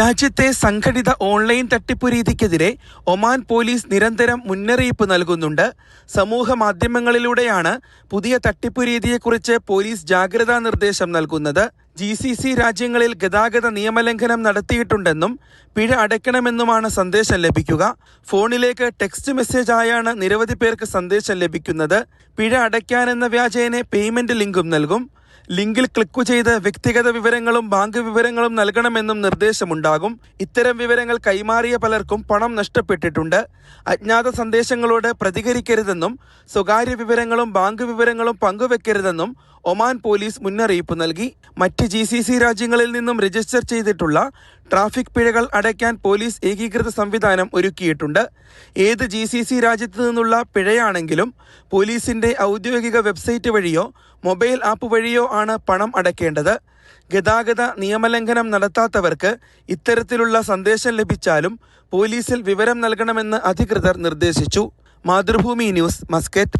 രാജ്യത്തെ സംഘടിത ഓൺലൈൻ തട്ടിപ്പ് രീതിക്കെതിരെ ഒമാൻ പോലീസ് നിരന്തരം മുന്നറിയിപ്പ് നൽകുന്നുണ്ട്. സമൂഹ മാധ്യമങ്ങളിലൂടെയാണ് പുതിയ തട്ടിപ്പ് രീതിയെക്കുറിച്ച് പോലീസ് ജാഗ്രതാ നിർദ്ദേശം നൽകുന്നത്. ജി സി സി രാജ്യങ്ങളിൽ ഗതാഗത നിയമലംഘനം നടത്തിയിട്ടുണ്ടെന്നും പിഴ അടയ്ക്കണമെന്നുമാണ് സന്ദേശം ലഭിക്കുക. ഫോണിലേക്ക് ടെക്സ്റ്റ് മെസ്സേജ് ആയാണ് നിരവധി പേർക്ക് സന്ദേശം ലഭിക്കുന്നത്. പിഴ അടയ്ക്കാനെന്ന വ്യാജേനെ പേയ്മെന്റ് ലിങ്കും നൽകും. ലിങ്കിൽ ക്ലിക്ക് ചെയ്ത് വ്യക്തിഗത വിവരങ്ങളും ബാങ്ക് വിവരങ്ങളും നൽകണമെന്നും നിർദ്ദേശമുണ്ടാകും. ഇത്തരം വിവരങ്ങൾ കൈമാറിയ പലർക്കും പണം നഷ്ടപ്പെട്ടിട്ടുണ്ട്. അജ്ഞാത സന്ദേശങ്ങളോട് പ്രതികരിക്കരുതെന്നും സ്വകാര്യ വിവരങ്ങളും ബാങ്ക് വിവരങ്ങളും പങ്കുവെക്കരുതെന്നും ഒമാൻ പോലീസ് മുന്നറിയിപ്പ് നൽകി. മറ്റ് ജി രാജ്യങ്ങളിൽ നിന്നും രജിസ്റ്റർ ചെയ്തിട്ടുള്ള ട്രാഫിക് പിഴകൾ അടയ്ക്കാൻ പോലീസ് ഏകീകൃത സംവിധാനം ഒരുക്കിയിട്ടുണ്ട്. ഏത് ജി സി സി രാജ്യത്തു നിന്നുള്ള പിഴയാണെങ്കിലും പോലീസിന്റെ ഔദ്യോഗിക വെബ്സൈറ്റ് വഴിയോ മൊബൈൽ ആപ്പ് വഴിയോ ആണ് പണം അടയ്ക്കേണ്ടത്. ഗതാഗത നിയമലംഘനം നടത്താത്തവർക്ക് ഇത്തരത്തിലുള്ള സന്ദേശം ലഭിച്ചാലും പോലീസിൽ വിവരം നൽകണമെന്ന് അധികൃതർ നിർദ്ദേശിച്ചു. Mathrubhumi news Muscat.